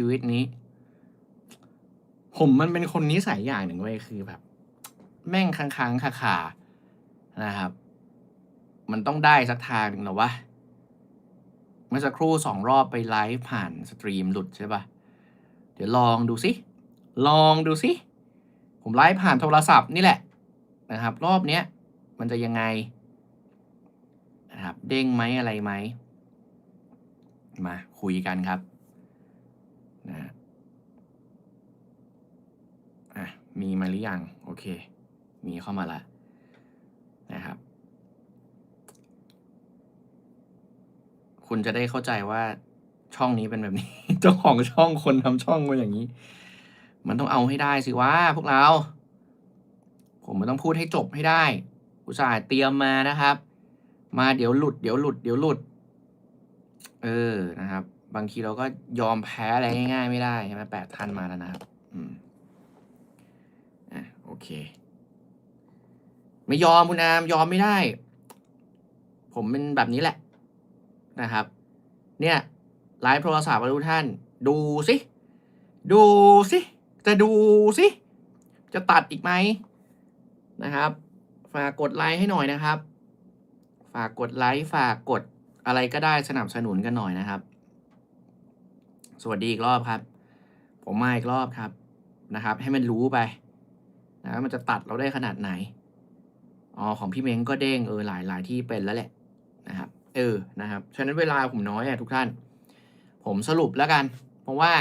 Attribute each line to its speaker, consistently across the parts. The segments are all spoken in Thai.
Speaker 1: ชีวิตนี้ ผมมันเป็นคนนิสัยอย่างหนึ่งเว้ยคือแบบ แม่งค้างๆคาๆนะครับ มันต้องได้สักทางหนึ่งหรอวะเมื่อสักครู่สองรอบไปไลฟ์ผ่านสตรีมหลุดใช่ปะเดี๋ยวลองดูสิลองดูสิผมไลฟ์ผ่านโทรศัพท์นี่แหละนะครับ รอบเนี้ยมันจะยังไงนะครับ เด้งไหมอะไรไหม มาคุยกันครับ นะอะมีมาหรือยังโอเค มีเข้ามาละนะครับ คุณจะได้เข้าใจว่าช่องนี้เป็นแบบนี้ เจ้าของช่องคนทำช่องเป็นอย่างนี้ มันต้องเอาให้ได้สิว่าพวกเรา ผมมันต้องพูดให้จบให้ได้อุตส่าห์เตรียมมานะครับ มาเดี๋ยวหลุด เดี๋ยวหลุด เดี๋ยวหลุด เออนะครับ บางทีเราก็ยอมแพ้อะไรง่าย ๆ ไม่ได้ใช่ไหมแปดท่านมาแล้วนะครับ อืม อะโอเค ไม่ยอมคุณอามยอมไม่ได้ ผมเป็นแบบนี้แหละนะครับ เนี่ยไลฟ์โทรศัพท์มาทุกท่าน ดูสิ ดูสิ จะดูสิ จะตัดอีกไหมนะครับ ฝากกดไลค์ให้หน่อยนะครับ ฝากกดไลค์ฝากกดอะไรก็ได้สนับสนุนกันหน่อยนะครับ สวัสดีอีกรอบครับ ผมมาอีกรอบครับนะครับ ให้มันรู้ไปนะมันจะตัดเราได้ขนาดไหนอ๋อของพี่เม้งก็เด้งเออหลายหลายที่เป็นแล้วแหละนะครับเออนะครับฉะนั้นเวลาผมน้อยอะทุกท่าน ผมสรุปแล้วกัน เพราะว่า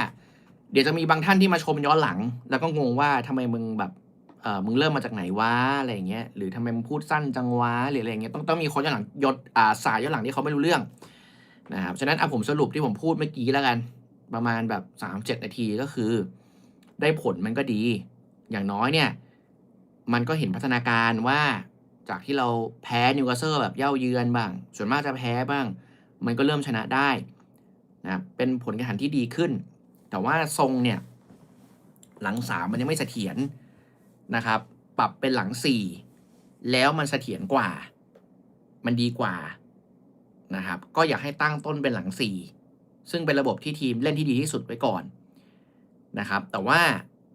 Speaker 1: เดี๋ยวจะมีบางท่านที่มาชมย้อนหลัง แล้วก็งงว่าทำไมมึงแบบเออมึงเริ่มมาจากไหนวะอะไรอย่างเงี้ยหรือทำไมมึงพูดสั้นจังวะหรืออะไรอย่างเงี้ยต้องต้องมีคนย้อนหลังยศอ่าสายย้อนหลังที่เขาไม่รู้เรื่องนะครับฉะนั้นอะผมสรุปที่ผมพูดเมื่อกี้แล้วกัน ประมาณแบบสามเจ็ดนาทีก็คือ ได้ผลมันก็ดี อย่างน้อยเนี่ย มันก็เห็นพัฒนาการว่าจากที่เราแพ้นิวคาสเซิลแบบเย่าเยือนบ้าง ส่วนมากจะแพ้บ้าง มันก็เริ่มชนะได้นะเป็นผลการแข่งขันที่ดีขึ้น แต่ว่าทรงเนี่ย หลังสามมันยังไม่เสถียรนะครับ ปรับเป็นหลังสี่แล้วมันเสถียรกว่า มันดีกว่านะครับ ก็อยากให้ตั้งต้นเป็นหลังสี่ ซึ่งเป็นระบบที่ทีมเล่นที่ดีที่สุดไว้ก่อนนะครับ แต่ว่า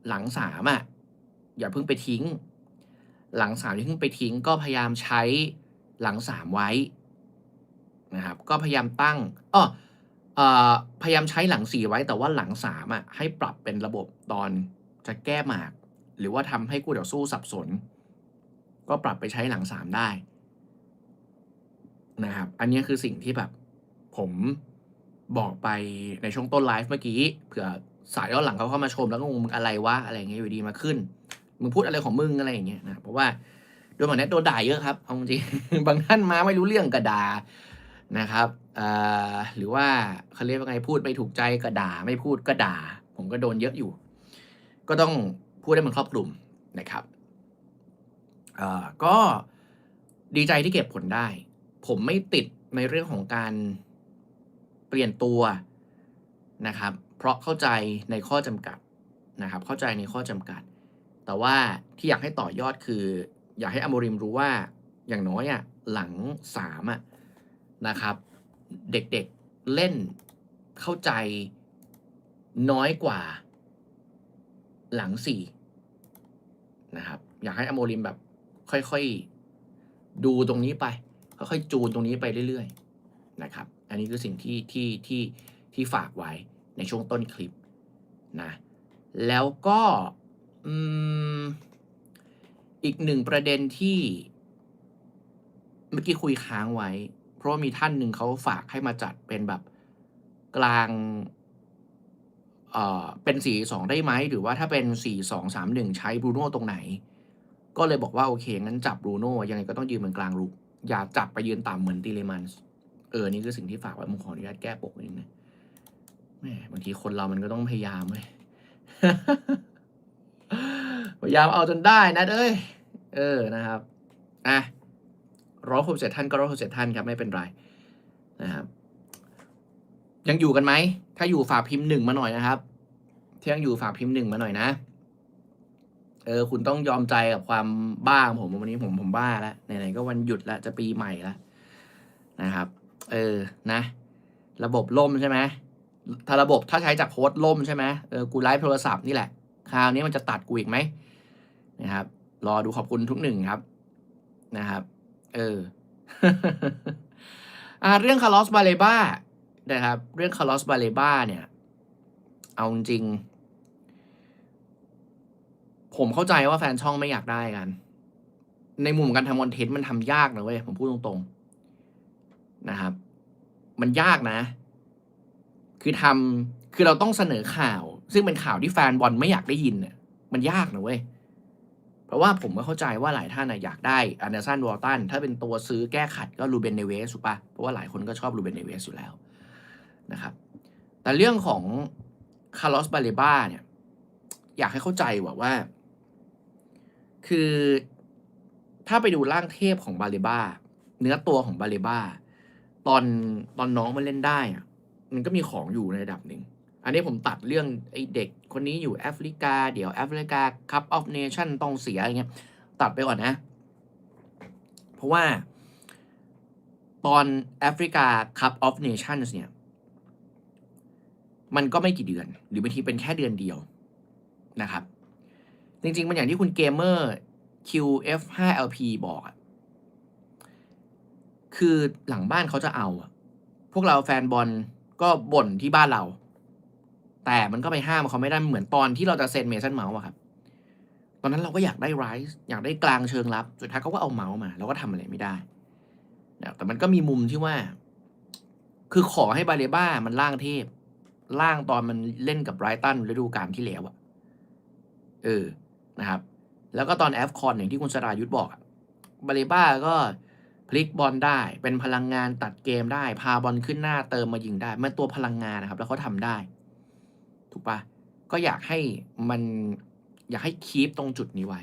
Speaker 1: หลังสามอะอย่าเพิ่งไปทิ้ง หลังสามอย่าเพิ่งไปทิ้ง ก็พยายามใช้หลังสามไว้นะครับ ก็พยายามตั้งอ้ออพยายามใช้หลังสี่ไว้แต่ว่าหลังสามอะให้ปรับเป็นระบบตอนจะแก้หมาก หรือว่าทำให้คู่ต่อสู้สับสน ก็ปรับไปใช้หลังสามได้นะครับ อันนี้คือสิ่งที่แบบผม บอกไปในช่วงต้นไลฟ์เมื่อกี้เผื่อสายย้อนหลังเขาเข้ามาชมแล้วก็งงอะไรวะอะไรเงี้ยอยู่ดีมาขึ้น มึงพูดอะไรของมึงอะไรอย่างเงี้ยนะเพราะว่าโดยบางทีโดนด่าเยอะครับเอาจริงบางท่านมาไม่รู้เรื่องกระดานะครับหรือว่าเขาเรียกว่าไงพูดไม่ถูกใจกระดาไม่พูดก็ด่า ผมก็โดนเยอะอยู่ ก็ต้องพูดให้มันครอบคลุมนะครับก็ดีใจที่เก็บผลได้ ผมไม่ติดในเรื่องของการ เปลี่ยนตัวนะครับ เพราะเข้าใจในข้อจำกัดนะครับ เข้าใจในข้อจำกัด แต่ว่าที่อยากให้ต่อยอดคือ อยากให้อโมริมรู้ว่าอย่างน้อยอะหลังสามอะนะครับ เด็กๆเล่นเข้าใจน้อยกว่าหลังสี่นะครับ อยากให้อโมริมแบบค่อยๆดูตรงนี้ไป ค่อยๆจูนตรงนี้ไปเรื่อยๆนะครับ อันนี้คือสิ่งที่ที่ที่ที่ฝากไว้ในช่วงต้นคลิปนะแล้วก็อีกหนึ่งประเด็นที่ เมื่อกี้คุยค้างไว้ เพราะว่ามีท่านหนึ่งเขาฝากให้มาจัดเป็นแบบกลางเอ่อเป็นสี่สองได้ไหม หรือว่าถ้าเป็นสี่สองสามหนึ่งใช้บรูโน่ตรงไหน ก็เลยบอกว่า โอเค งั้นจับบรูโน่ยังไงก็ต้องยืนเหมือนกลางรุก อย่าจับไปยืนต่ำเหมือนตีเลมันส์ เออ นี่คือสิ่งที่ฝากไว้ผมขออนุญาตแก้ปกนิดนึงนะแหมบางทีคนเรามันก็ต้องพยายามเว้ยพยายามเอาจนได้นะเอ้ย เออ นะครับ อะร้อยหกเจ็ดท่านก็ร้อยหกเจ็ดท่านครับ ไม่เป็นไร นะครับ ยังอยู่กันไหม ถ้าอยู่ฝากพิมพ์หนึ่งมาหน่อยนะครับถ้ายังอยู่ฝากพิมพ์หนึ่งมาหน่อยนะ เออ คุณต้องยอมใจกับความบ้าของผมวันนี้ผมผมบ้าแล้วไหนๆก็วันหยุดแล้วจะปีใหม่แล้วนะครับ เออนะ ระบบล่มใช่ไหมถ้าระบบถ้าใช้จากโค้ดล่มใช่ไหมเออกูไลฟ์โทรศัพท์นี่แหละ คราวนี้มันจะตัดกูอีกไหมนะครับ รอดูขอบคุณทุกหนึ่งครับนะครับ เอออ่าเรื่องคาร์ลอสบาเลบ้านะครับ เรื่องคาร์ลอสบาเลบ้าเนี่ย เอาจริง ผมเข้าใจว่าแฟนช่องไม่อยากได้กัน ในมุมการทำคอนเทนต์มันทำยากนะเว้ย ผมพูดตรงๆนะครับ มันยากนะ คือทำคือเราต้องเสนอข่าว ซึ่งเป็นข่าวที่แฟนบอลไม่อยากได้ยินเนี่ยมันยากนะเว้ยเพราะว่าผมก็เข้าใจว่าหลายท่านนะอยากได้อันเดอร์สันวอลตันถ้าเป็นตัวซื้อแก้ขัดก็รูเบนเนเวสถูกปะเพราะว่าหลายคนก็ชอบรูเบนเนเวสอยู่แล้วนะครับ แต่เรื่องของคาร์ลอสบาเลบ้าเนี่ย อยากให้เข้าใจว่าว่า คือถ้าไปดูร่างเทพของบาเลบ้าเนื้อตัวของบาเลบ้า ตอนตอนน้องมันเล่นได้อะมันก็มีของอยู่ในระดับหนึ่ง อันนี้ผมตัดเรื่องไอ้เด็กคนนี้อยู่แอฟริกา เดี๋ยวแอฟริกาคัพออฟเนชั่นต้องเสียอะไรเงี้ย ตัดไปก่อนนะ เพราะว่าตอนแอฟริกาคัพออฟเนชั่นเนี่ย มันก็ไม่กี่เดือน หรือบางทีเป็นแค่เดือนเดียวนะครับ จริงๆ มันอย่างที่คุณเกมเมอร์ QF5LP บอกอะ คือหลังบ้านเขาจะเอาอะพวกเราแฟนบอลก็บ่นที่บ้านเรา แต่มันก็ไปห้ามเขาไม่ได้เหมือนตอนที่เราจะเซ็นเมสันเมาส์อะครับ ตอนนั้นเราก็อยากได้ไรส์อยากได้กลางเชิงรับสุดท้ายเขาก็เอาเมาส์มาเราก็ทำอะไรไม่ได้แต่มันก็มีมุมที่ว่า คือขอให้บาเลบ้ามันล่างเทพ ล่างตอนมันเล่นกับไรตันฤดูกาลที่แล้วอะเออนะครับ แล้วก็ตอนแอฟคอนอย่างที่คุณสรายุทธบอกบาเลบ้าก็ พลิกบอลได้ เป็นพลังงานตัดเกมได้ พาบอลขึ้นหน้าเติมมายิงได้ มันตัวพลังงานนะครับ แล้วเขาทำได้ ถูกปะก็อยากให้มันอยากให้คีปตรงจุดนี้ไว้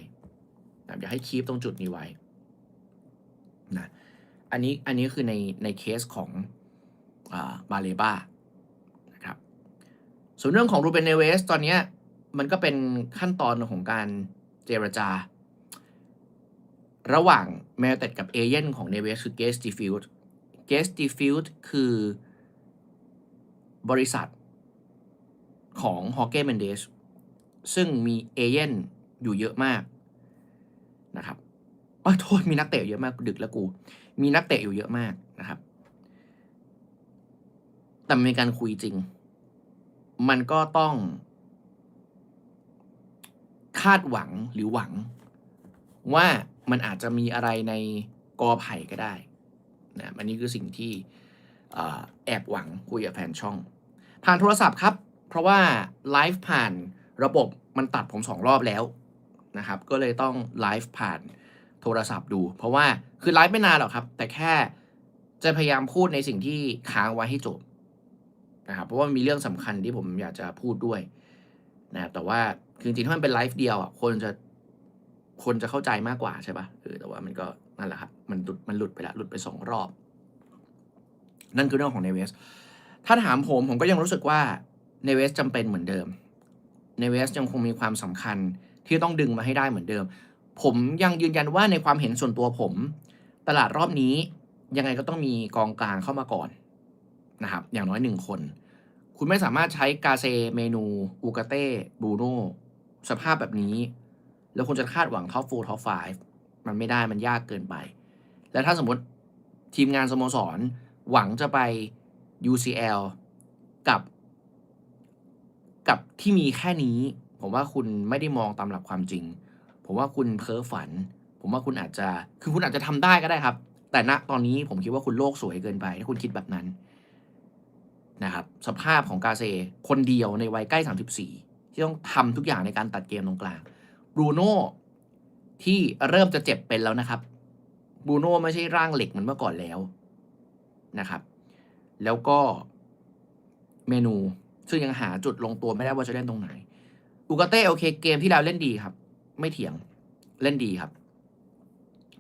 Speaker 1: นะอยากให้คีปตรงจุดนี้ไว้นะอันนี้อันนี้คือในในเคสของบาเลบ้านะครับส่วนเรื่องของรูเบนเนเวสตอนนี้มันก็เป็นขั้นตอนของการเจรจา ระหว่างแมวเต็ดกับเอเย่นของเนเวสคือเกสติฟิลด์เกสติฟิลด์คือบริษัทของฮอ g เก้เมนเดสซึ่งมีเอเย่นอยู่เยอะมากนะครับอ้โทษมีนักเตะเยอะมากดึกแล้วกู มีนักเตะอยู่เยอะมากนะครับ แต่มีการคุยจริง มันก็ต้อง คาดหวังหรือหวังว่า มันอาจจะมีอะไรในกอไผ่ก็ได้นะอันนี้คือสิ่งที่แอบหวังคุยกับแฟนช่อง ผ่านโทรศัพท์ครับ เพราะว่าไลฟ์ผ่านระบบมันตัดผมสองรอบแล้วนะครับ ก็เลยต้องไลฟ์ผ่านโทรศัพท์ดู เพราะว่าคือไลฟ์ไม่นานหรอกครับ แต่แค่จะพยายามพูดในสิ่งที่ค้างไว้ให้จบนะครับเพราะว่ามีเรื่องสำคัญที่ผมอยากจะพูดด้วยนะแต่ว่าคือจริงๆถ้ามันเป็นไลฟ์เดียวอะคนจะ คนจะเข้าใจมากกว่าใช่ปะ่ะเออแต่ว่ามันก็นั่นแหละครับมันหลุดมันหลุดไปละหลุดไปสองรอบ นั่นคือเรื่องของเนเวสถ้าถามผมผมก็ยังรู้สึกว่าเนเวสจำเป็นเหมือนเดิมเนเวสยังคงมีความสำคัญที่ต้องดึงมาให้ได้เหมือนเดิม ผมยังยืนยันว่าในความเห็นส่วนตัวผม ตลาดรอบนี้ยังไงก็ต้องมีกองกลางเข้ามาก่อนนะครับ อย่างน้อยหนึ่งคน คุณไม่สามารถใช้กาเซเมนูอูกาเต้บูโนสภาพแบบนี้ แล้วคุณจะคาดหวังท็อปโฟท็อปไฟมันไม่ได้มันยากเกินไป แล้วถ้าสมมติทีมงานสโมสร หวังจะไป UCL กับกับที่มีแค่นี้ ผมว่าคุณไม่ได้มองตามหลักความจริง ผมว่าคุณเพ้อฝัน ผมว่าคุณอาจจะคือคุณอาจจะทำได้ก็ได้ครับ แต่ณตอนนี้ผมคิดว่าคุณโลกสวยเกินไปถ้าคุณคิดแบบนั้นนะครับสภาพของกาเซคนเดียวในวัยใกล้ 34 ที่ต้องทำทุกอย่างในการตัดเกมตรงกลาง บรูโน่ที่เริ่มจะเจ็บเป็นแล้วนะครับบรูโน่ไม่ใช่ร่างเหล็กเหมือนเมื่อก่อนแล้วนะครับ แล้วก็เมนู ซึ่งยังหาจุดลงตัวไม่ได้ว่าจะเล่นตรงไหนอูกาเต้โอเคเกมที่แล้วเล่นดีครับ ไม่เถียงเล่นดีครับ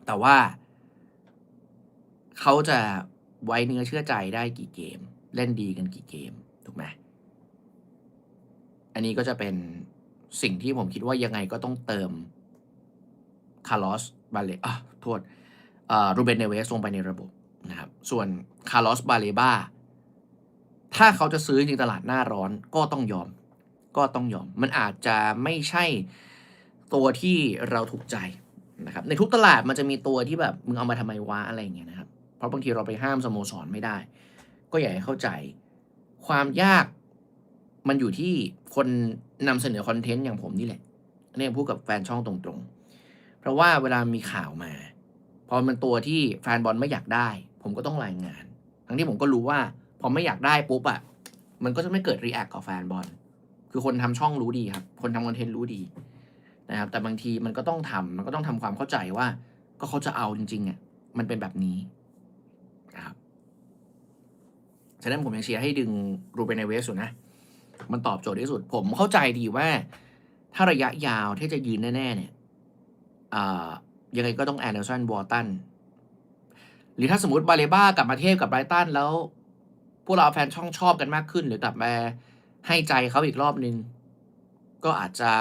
Speaker 1: แต่ว่า เขาจะไว้เนื้อเชื่อใจได้กี่เกม เล่นดีกันกี่เกม ถูกไหมอันนี้ก็จะเป็น สิ่งที่ผมคิดว่ายังไงก็ต้องเติมคาร์ลอสบาเลอะโทษรูเบนเนเวสลงไปในระบบนะครับ ส่วนคาร์ลอสบาเลบ้าถ้าเขาจะซื้อจริงตลาดหน้าร้อนก็ต้องยอม ก็ต้องยอม มันอาจจะไม่ใช่ตัวที่เราถูกใจนะครับ ในทุกตลาดมันจะมีตัวที่แบบมึงเอามาทำไมวะอะไรอย่างเงี้ยนะครับ เพราะบางทีเราไปห้ามสโมสรไม่ได้ ก็อยากให้เข้าใจ ความยากมันอยู่ที่คน นำเสนอคอนเทนต์อย่างผมนี่แหละอันนี้พูดกับแฟนช่องตรงๆ เพราะว่าเวลามีข่าวมา พอมันตัวที่แฟนบอลไม่อยากได้ ผมก็ต้องรายงาน ทั้งที่ผมก็รู้ว่า พอไม่อยากได้ปุ๊บอะมันก็จะไม่เกิดรีแอคกับแฟนบอลคือคนทำช่องรู้ดีครับ คนทำคอนเทนต์รู้ดีนะครับ แต่บางทีมันก็ต้องทำมันก็ต้องทำความเข้าใจว่า ก็เขาจะเอาจริงๆอะมันเป็นแบบนี้นะครับฉะนั้นผมยังเชียร์ให้ดึงรูเบนเนเวสอยู่นะ มันตอบโจทย์ที่สุด ผมเข้าใจดีว่า ถ้าระยะยาวที่จะยืนแน่ ๆ เนี่ยยังไงก็ต้องแอนเดอร์สันวอร์ตันหรือถ้าสมมติบาเลบ้ากลับมาเทพกับไบรตันแล้ว พวกเราแฟนช่องชอบกันมากขึ้น หรือกลับมาให้ใจเขาอีกรอบนึง ก็อาจจะ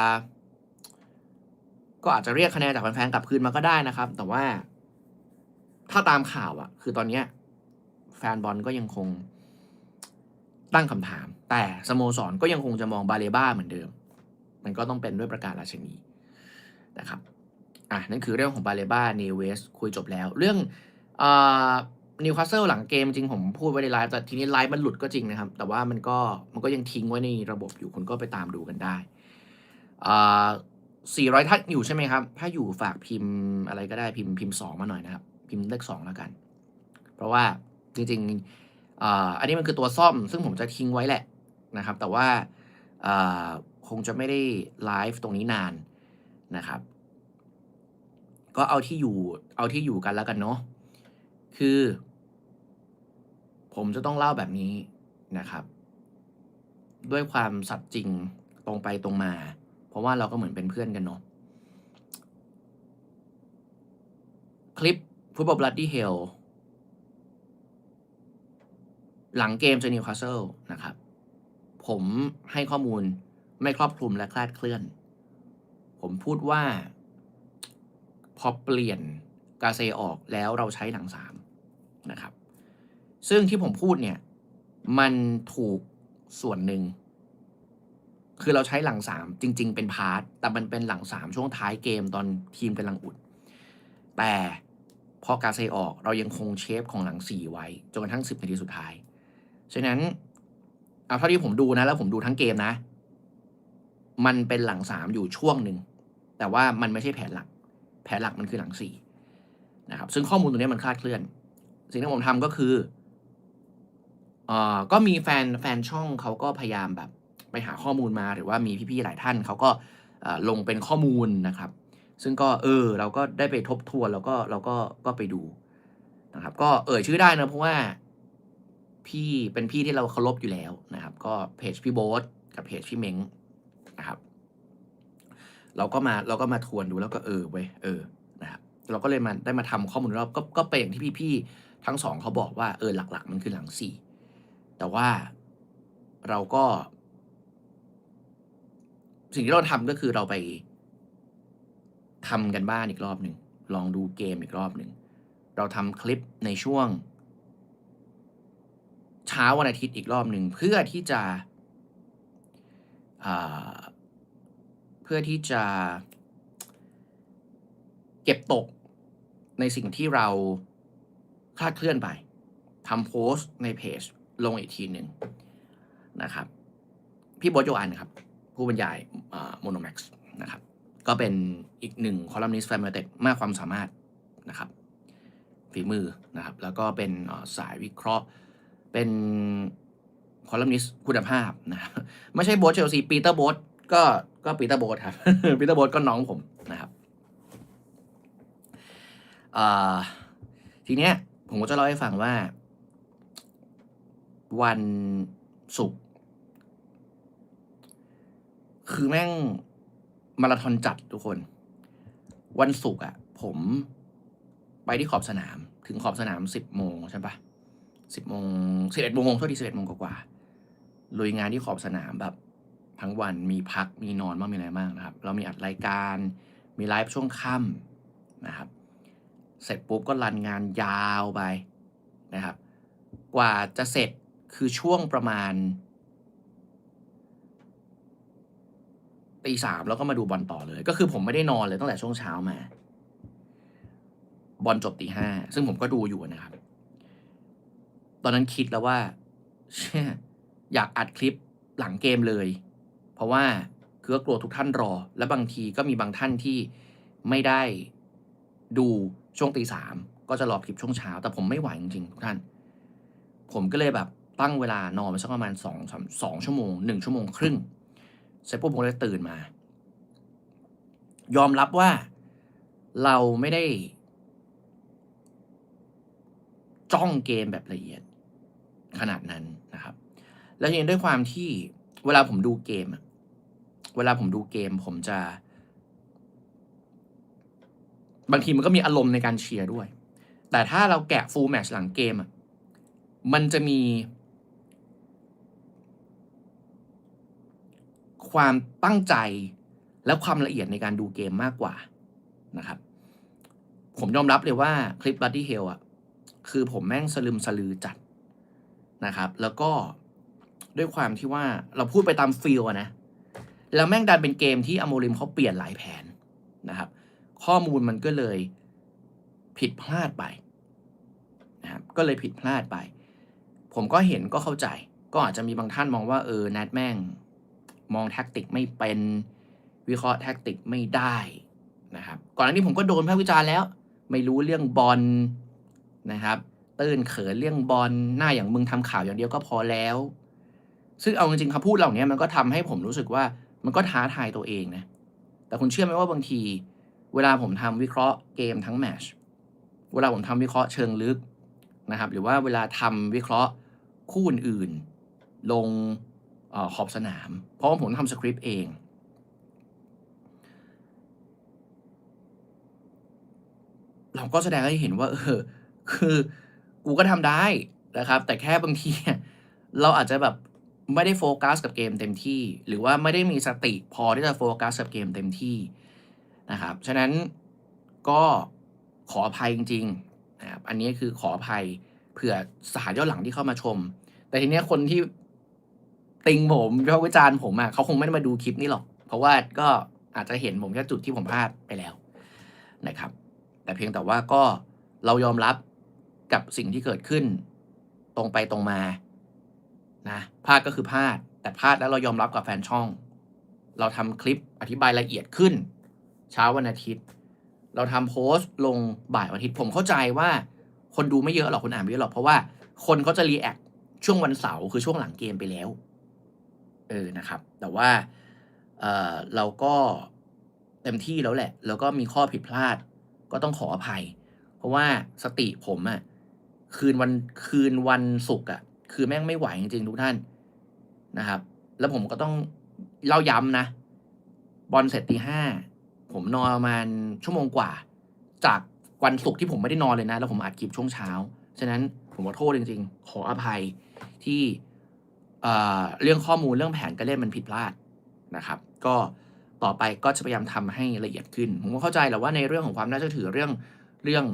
Speaker 1: ก็อาจจะเรียกคะแนนจากแฟนๆกลับคืนมาก็ได้นะครับ แต่ว่าถ้าตามข่าวอะคือตอนเนี้ยแฟนบอลก็ยังคง ตั้งคำถาม แต่สโมสรก็ยังคงจะมองบาเลบ้าเหมือนเดิม มันก็ต้องเป็นด้วยประกาศราชนีนะครับอะนั่นคือเรื่องของบาเลบ้าเนเวสคุยจบแล้ว เรื่องนิวคาสเซิลหลังเกมจริงผมพูดไว้ในไลฟ์แต่ทีนี้ไลฟ์มันหลุดก็จริงนะครับ แต่ว่ามันก็มันก็ยังทิ้งไว้ในระบบอยู่คุณก็ไปตามดูกันได้อ่า400ท่านอยู่ใช่ไหมครับ ถ้าอยู่ฝากพิมพ์อะไรก็ได้พิมพ์พิมพ์สองมาหน่อยนะครับ พิมพ์เลขสองแล้วกัน เพราะว่าจริงๆ อันนี้มันคือตัวซ่อม ซึ่งผมจะทิ้งไว้แหละนะครับ แต่ว่าอ่าคงจะไม่ได้ไลฟ์ตรงนี้นานนะครับ ก็เอาที่อยู่เอาที่อยู่กันแล้วกันเนาะคือ ผมจะต้องเล่าแบบนี้นะครับ ด้วยความสัตย์จริงตรงไปตรงมา เพราะว่าเราก็เหมือนเป็นเพื่อนกันเนาะคลิปฟุตบอลบลัดดี้เฮล หลังเกมเจอนิวคาสเซิลนะครับ ผมให้ข้อมูลไม่ครอบคลุมและคลาดเคลื่อน ผมพูดว่า พอเปลี่ยนกาเซออกแล้วเราใช้หลังสามนะครับ ซึ่งที่ผมพูดเนี่ย มันถูกส่วนหนึ่ง คือเราใช้หลังสามจริง ๆ เป็นพาร์ทแต่มันเป็นหลังสามช่วงท้ายเกมตอนทีมกำลังอุด แต่พอกาเซออกเรายังคงเชฟของหลังสี่ไว้ จนกระทั่งสิบนาทีสุดท้าย ฉะนั้นเอาเท่าที่ผมดูนะ แล้วผมดูทั้งเกมนะ มันเป็นหลังสามอยู่ช่วงหนึ่ง แต่ว่ามันไม่ใช่แผนหลัก แผนหลักมันคือหลังสี่นะครับ ซึ่งข้อมูลตรงนี้มันคลาดเคลื่อน สิ่งที่ผมทำก็คือเอ่อก็มีแฟนแฟนช่องเขาก็พยายามแบบ ไปหาข้อมูลมาหรือว่ามีพี่ๆหลายท่านเขาก็ลงเป็นข้อมูลนะครับ ซึ่งก็เออเราก็ได้ไปทบทวนแล้วก็เราก็ก็ไปดูนะครับ ก็เอ่ยชื่อได้นะเพราะว่า พี่เป็นพี่ที่เราเคารพอยู่แล้วนะครับ ก็เพจพี่โบ๊ทกับเพจพี่เม้งนะครับ เราก็มาเราก็มาทวนดูแล้วก็เออเว้ยเออนะครับเราก็เลยมาได้มาทำข้อมูลรอบก็ก็เป็นอย่างที่พี่ๆทั้งสองเขาบอกว่าเออหลัก ๆ มันคือหลังสี่แต่ว่าเราก็ สิ่งที่เราทำก็คือเราไปทำกันบ้านอีกรอบหนึ่งลองดูเกมอีกรอบหนึ่งเราทำคลิปในช่วง เช้าวันอาทิตย์อีกรอบหนึ่งเพื่อที่จะเพื่อที่จะ เก็บตกในสิ่งที่เราคลาดเคลื่อนไปทำโพสต์ในเพจลงอีกทีหนึ่งนะครับ พี่โบทโยอันครับ ผู้บรรยายโมโนแม็กซ์นะครับ ก็เป็นอีกหนึ่งคอลัมนิสต์แฟมเต็กมากความสามารถนะครับ ฝีมือนะครับ แล้วก็เป็นสายวิเคราะห์ เป็นคอลัมนิสต์คุณภาพนะไม่ใช่โบทเชลซีปีเตอร์โบทก็ก็ปีเตอร์โบทครับปีเตอร์โบทก็น้องผมนะครับทีเนี้ยผมก็จะเล่าให้ฟังว่า วันศุกร์คือแม่งมาราธอนจัดทุกคน วันศุกร์อะ ผมไปที่ขอบสนาม ถึงขอบสนามสิบโมงใช่ปะ สิบโมงสิบเอ็ดโมงเท่าที่สิบเอ็ดโมงกว่าลุยงานที่ขอบสนามแบบทั้งวันมีพักมีนอนบ้างมีอะไรบ้างนะครับ เรามีอัดรายการมีไลฟ์ช่วงค่ำนะครับ เสร็จปุ๊บก็รันงานยาวไปนะครับ กว่าจะเสร็จคือช่วงประมาณตีสามแล้วก็มาดูบอลต่อเลย ก็คือผมไม่ได้นอนเลยตั้งแต่ช่วงเช้ามา บอลจบตีห้าซึ่งผมก็ดูอยู่นะครับ ตอนนั้นคิดแล้วว่าเช่อยากอัดคลิปหลังเกมเลย เพราะว่าคือก็กลัวทุกท่านรอ และบางทีก็มีบางท่านที่ไม่ได้ดูช่วงตีสามก็จะรอคลิปช่วงเช้า แต่ผมไม่ไหวจริงๆทุกท่าน ผมก็เลยแบบตั้งเวลานอนไปสักประมาณสองสามสองชั่วโมงหนึ่งชั่วโมงครึ่งเสร็จปุ๊บผมเลยตื่นมา ยอมรับว่าเราไม่ได้ จ้องเกมแบบละเอียด ขนาดนั้นนะครับ แล้วทีนี้ด้วยความที่เวลาผมดูเกมอะเวลาผมดูเกม ผมจะ บางทีมันก็มีอารมณ์ในการเชียร์ด้วย แต่ถ้าเราแกะฟูลแมชหลังเกมอะมันจะมี ความตั้งใจและความละเอียดในการดูเกมมากกว่านะครับ ผมยอมรับเลยว่าคลิป Bloody Hell อะ คือผมแม่งสลึมสลือจัด นะครับ แล้วก็ด้วยความที่ว่าเราพูดไปตามฟีลอะนะ แล้วแม่งดันเป็นเกมที่อโมริมเขาเปลี่ยนหลายแผนนะครับ ข้อมูลมันก็เลยผิดพลาดไปนะครับก็เลยผิดพลาดไป ผมก็เห็นก็เข้าใจ ก็อาจจะมีบางท่านมองว่าเออแนทแม่ง มองแท็กติกไม่เป็นวิเคราะห์แท็กติกไม่ได้นะครับ ก่อนหน้านี้ผมก็โดนพากษ์วิจารณ์แล้ว ไม่รู้เรื่องบอลนะครับ ตื้นเขินเรื่องบอลหน้าอย่างมึงทำข่าวอย่างเดียวก็พอแล้ว ซึ่งเอาจริงๆคำพูดเหล่านี้มันก็ทำให้ผมรู้สึกว่ามันก็ท้าทายตัวเองนะแต่คุณเชื่อไหมว่าบางที เวลาผมทำวิเคราะห์เกมทั้งแมชเวลาผมทำวิเคราะห์เชิงลึกนะครับ หรือว่าเวลาทำวิเคราะห์คู่อื่นๆลงออขอบสนาม เพราะว่าผมทำสคริปต์เอง เราก็แสดงให้เห็นว่าเออคือ กูก็ทำได้นะครับ แต่แค่บางทีเราอาจจะแบบไม่ได้โฟกัสกับเกมเต็มที่ หรือว่าไม่ได้มีสติพอที่จะโฟกัสกับเกมเต็มที่นะครับ ฉะนั้นก็ขออภัยจริงๆนะครับอันนี้คือขออภัยเผื่อสหายย้อนหลังที่เข้ามาชม แต่ทีเนี้ยคนที่ติงผมวิพากษ์วิจารณ์ผมอะเขาคงไม่ได้มาดูคลิปนี้หรอก เพราะว่าก็อาจจะเห็นผมแค่จุดที่ผมพลาดไปแล้วนะครับ แต่เพียงแต่ว่าก็เรายอมรับ กับสิ่งที่เกิดขึ้น ตรงไปตรงมานะพลาดก็คือพลาด แต่พลาดแล้วเรายอมรับกับแฟนช่อง เราทำคลิปอธิบายละเอียดขึ้น เช้าวันอาทิตย์ เราทำโพสต์ลงบ่ายวันอาทิตย์ผมเข้าใจว่า คนดูไม่เยอะหรอกคนอ่านไม่เยอะหรอกเพราะว่าคนเขาจะรีแอคช่วงวันเสาร์คือช่วงหลังเกมไปแล้ว เออนะครับ แต่ว่าเออเราก็เต็มที่แล้วแหละ แล้วก็มีข้อผิดพลาด ก็ต้องขออภัย เพราะว่าสติผมอะ คืนวันคืนวันศุกร์อะคือแม่งไม่ไหวจริงๆทุกท่านนะครับ แล้วผมก็ต้องเล่าย้ำนะ บอลเสร็จตีห้าผมนอนประมาณชั่วโมงกว่า จากวันศุกร์ที่ผมไม่ได้นอนเลยนะ แล้วผมอัดคลิปช่วงเช้า ฉะนั้นผมขอโทษจริง ๆ ขออภัยที่เอ่อเรื่องข้อมูลเรื่องแผนการเล่นมันผิดพลาดนะครับ ก็ต่อไปก็จะพยายามทำให้ละเอียดขึ้น ผมก็เข้าใจแหละว่าในเรื่องของความน่าเชื่อถือเรื่องเรื่อง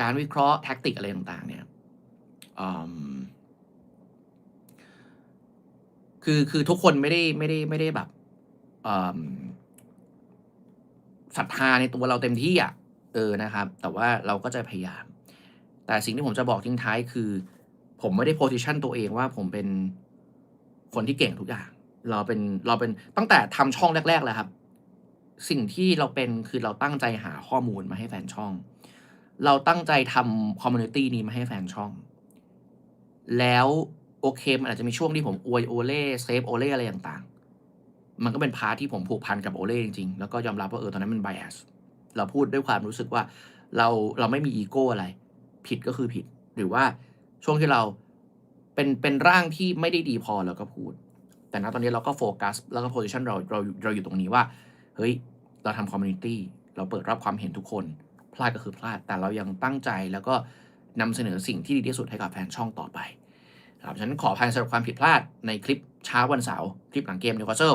Speaker 1: การวิเคราะห์แท็กติกอะไรต่างๆ เนี่ยคือคือทุกคนไม่ได้ไม่ได้ไม่ได้แบบศรัทธาในตัวเราเต็มที่อะเออนะครับ แต่ว่าเราก็จะพยายาม แต่สิ่งที่ผมจะบอกทิ้งท้ายคือ ผมไม่ได้โพสิชันตัวเองว่าผมเป็นคนที่เก่งทุกอย่าง เราเป็นเราเป็นตั้งแต่ทำช่องแรกๆเลยครับ สิ่งที่เราเป็นคือเราตั้งใจหาข้อมูลมาให้แฟนช่อง เราตั้งใจทำคอมมูนิตี้นี้มาให้แฟนช่อง แล้วโอเค มันอาจจะมีช่วงที่ผมอวยโอเล่เซฟโอเล่อะไรต่างๆ มันก็เป็นพาร์ทที่ผมผูกพันกับโอเล่จริงๆ แล้วก็ยอมรับว่าเออตอนนั้นมันไบแอสเราพูดด้วยความรู้สึกว่าเราเราไม่มีอีโก้อะไร ผิดก็คือผิด หรือว่าช่วงที่เราเป็นเป็นร่างที่ไม่ได้ดีพอเราก็พูด แต่ณตอนนี้เราก็โฟกัส แล้วก็โพซิชันเราเราเราอยู่ตรงนี้ว่า เฮ้ย เราทำคอมมูนิตี้เราเปิดรับความเห็นทุกคน พลาดก็คือพลาด แต่เรายังตั้งใจแล้วก็นำเสนอสิ่งที่ดีที่สุดให้กับแฟนช่องต่อไปครับฉะนั้นขออภัยสำหรับความผิดพลาดในคลิปเช้าวันเสาร์คลิปหลังเกมนิวคาสเซิล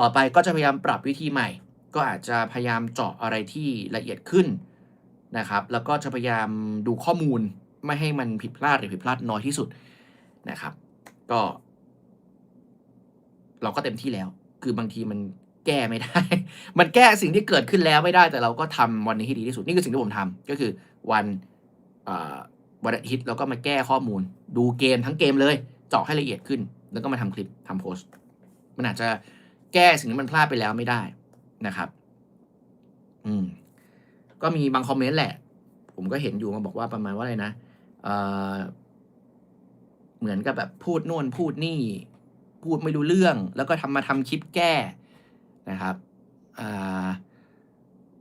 Speaker 1: ต่อไปก็จะพยายามปรับวิธีใหม่ ก็อาจจะพยายามเจาะอะไรที่ละเอียดขึ้นนะครับแล้วก็จะพยายามดูข้อมูลไม่ให้มันผิดพลาดหรือผิดพลาดน้อยที่สุดนะครับ ก็ เราก็เต็มที่แล้ว คือบางทีมัน แก้ไม่ได้ มันแก้สิ่งที่เกิดขึ้นแล้วไม่ได้ แต่เราก็ทำวันนี้ให้ดีที่สุด นี่คือสิ่งที่ผมทำก็คือวันวันอาทิตย์เราก็มาแก้ข้อมูล ดูเกมทั้งเกมเลย เจาะให้ละเอียดขึ้น แล้วก็มาทำคลิปทำโพสต์ มันอาจจะแก้สิ่งที่มันพลาดไปแล้วไม่ได้นะครับ อืม ก็มีบางคอมเมนต์แหละ ผมก็เห็นอยู่มาบอกว่าประมาณว่าอะไรนะเอ่อเหมือนกับแบบพูดโน่นพูดนี่ พูดไม่รู้เรื่อง แล้วก็ทำมาทำคลิปแก้ นะครับ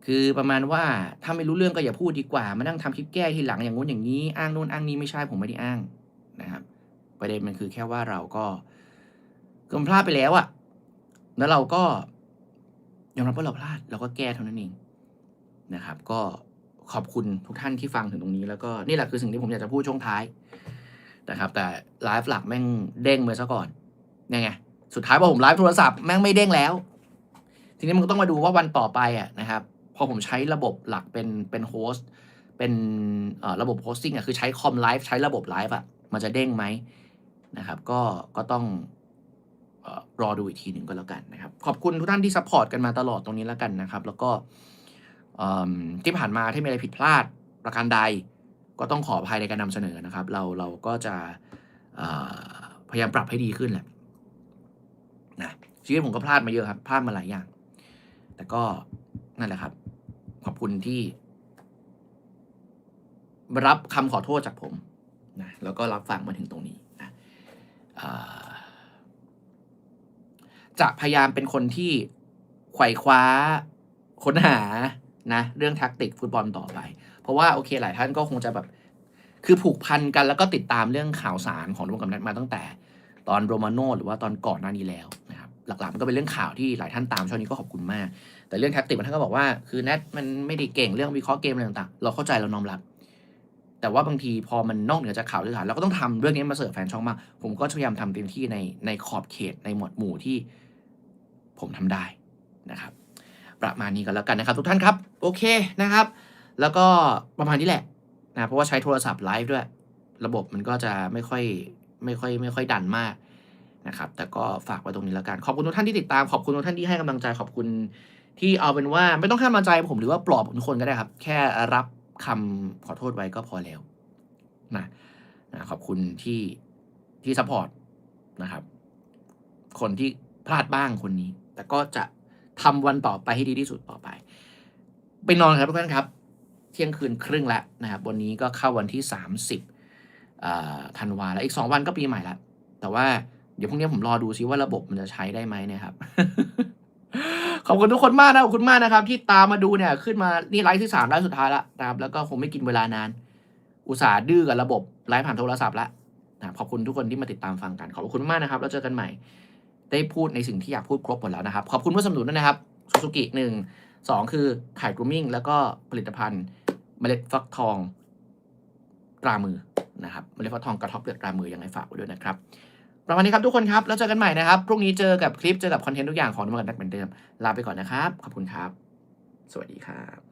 Speaker 1: คือประมาณว่าถ้าไม่รู้เรื่องก็อย่าพูดดีกว่า มานั่งทำคลิปแก้ทีหลังอย่างงู้นอย่างนี้อ้างโน่นอ้างนี้ไม่ใช่ผมไม่ได้อ้างนะครับ ประเด็นมันคือแค่ว่าเราก็กิดพลาดไปแล้วอะแล้วเราก็ยอมรับว่าเราพลาดเราก็แก้เท่านั้นเองนะครับ ก็ขอบคุณทุกท่านที่ฟังถึงตรงนี้ แล้วก็นี่แหละคือสิ่งที่ผมอยากจะพูดช่วงท้ายนะครับ แต่ไลฟ์หลักแม่งเด้งมาซะก่อนยังไงสุดท้ายพอผมไลฟ์โทรศัพท์แม่งไม่เด้งแล้ว ทีนี้มันก็ต้องมาดูว่าวันต่อไปอะนะครับ พอผมใช้ระบบหลักเป็นเป็นโฮสต์เป็นระบบโฮสติ้งอะคือใช้คอมไลฟ์ใช้ระบบไลฟ์อะมันจะเด้งไหมนะครับ ก็ก็ต้องอรอดูอีกทีหนึ่งก็แล้วกันนะครับ ขอบคุณทุกท่านที่ซัพพอร์ตกันมาตลอดตรงนี้แล้วกันนะครับ แล้วก็ที่ผ่านมาที่มีอะไรผิดพลาดประการใด ก็ต้องขออภัยในการนำเสนอนะครับ เราเราก็จะพยายามปรับให้ดีขึ้นแหละนะชีวิตผมก็พลาดมาเยอะครับ พลาดมาหลายอย่าง แต่ก็นั่นแหละครับ ขอบคุณที่ รับคำขอโทษจากผมนะแล้วก็รับฟังมาถึงตรงนี้นะจะพยายามเป็นคนที่ไขว่คว้าค้นหานะเรื่องแท็กติกฟุตบอลต่อไป เพราะว่าโอเคหลายท่านก็คงจะแบบ คือผูกพันกันแล้วก็ติดตามเรื่องข่าวสารของดวงกับนัทมาตั้งแต่ ตอนโรมาโน่หรือว่าตอนก่อนหน้านี้แล้ว หลักๆมันก็เป็นเรื่องข่าวที่หลายท่านตามช่วงนี้ก็ขอบคุณมาก แต่เรื่องแท็กติกมันท่านก็บอกว่าคือแนทมันไม่ได้เก่งเรื่องวิเคราะห์เกมอะไรต่างๆ เราเข้าใจเราน้อมรับ แต่ว่าบางทีพอมันนอกเหนือจากข่าวหรือข่าวเราก็ต้องทำเรื่องนี้มาเสิร์ฟแฟนช่องมาก ผมก็พยายามทำเต็มที่ในในขอบเขตในหมวดหมู่ที่ผมทำได้นะครับ ประมาณนี้ก็แล้วกันนะครับ ทุกท่านครับ โอเคนะครับ แล้วก็ประมาณนี้แหละนะเพราะว่าใช้โทรศัพท์ไลฟ์ด้วย ระบบมันก็จะไม่ค่อยไม่ค่อยไม่ค่อยดันมาก นะครับแต่ก็ฝากไว้ตรงนี้แล้วกัน ขอบคุณทุกท่านที่ติดตามขอบคุณทุกท่านที่ให้กำลังใจขอบคุณที่เอาเป็นว่าไม่ต้องให้กำลังใจผมหรือว่าปลอบทุกคนก็ได้ครับ แค่รับคำขอโทษไว้ก็พอแล้วนะนะขอบคุณที่ที่ซัพพอร์ตนะครับ คนที่พลาดบ้างคนนี้ แต่ก็จะทำวันต่อไปให้ดีที่สุดต่อไป ไปนอนครับทุกท่านครับ เที่ยงคืนครึ่งแล้วนะครับวันนี้ก็เข้าวันที่สามสิบธันวาแล้วอีกสองวันก็ปีใหม่ละแต่ว่า เดี๋ยวพรุ่งนี้ผมรอดูซิว่าระบบมันจะใช้ได้ไหมเนะครับ ขอบคุณทุกคนมากนะขอบคุณมากนะครับ ที่ตามมาดูเนี่ย ขึ้นมานี่ไลฟ์ที่สามไลฟ์สุดท้ายละนะครับ แล้วก็คงไม่กินเวลานาน อุตส่าห์ดื้อกับระบบไลฟ์ผ่านโทรศัพท์ละนะขอบคุณทุกคนที่มาติดตามฟังกัน ขอบคุณมากนะครับแล้วเจอกันใหม่ ได้พูดในสิ่งที่อยากพูดครบหมดแล้วนะครับ ขอบคุณผู้สนับสนุนด้วยนะครับซูซูกิหนึ่งสองคือไข่กรูมิ่งแล้วก็ผลิตภัณฑ์เมล็ดฟักทองตรามือนะครับเมล็ดฟักทองกระทบเปลือกตรามือยังไงฝากไว้ด้วยนะครับ ประมาณนี้ครับทุกคนครับ แล้วเจอกันใหม่นะครับ พรุ่งนี้เจอกับคลิปเจอกับคอนเทนต์ทุกอย่างของนมันกันนักเหมือนเดิม ลาไปก่อนนะครับ ขอบคุณครับ สวัสดีครับ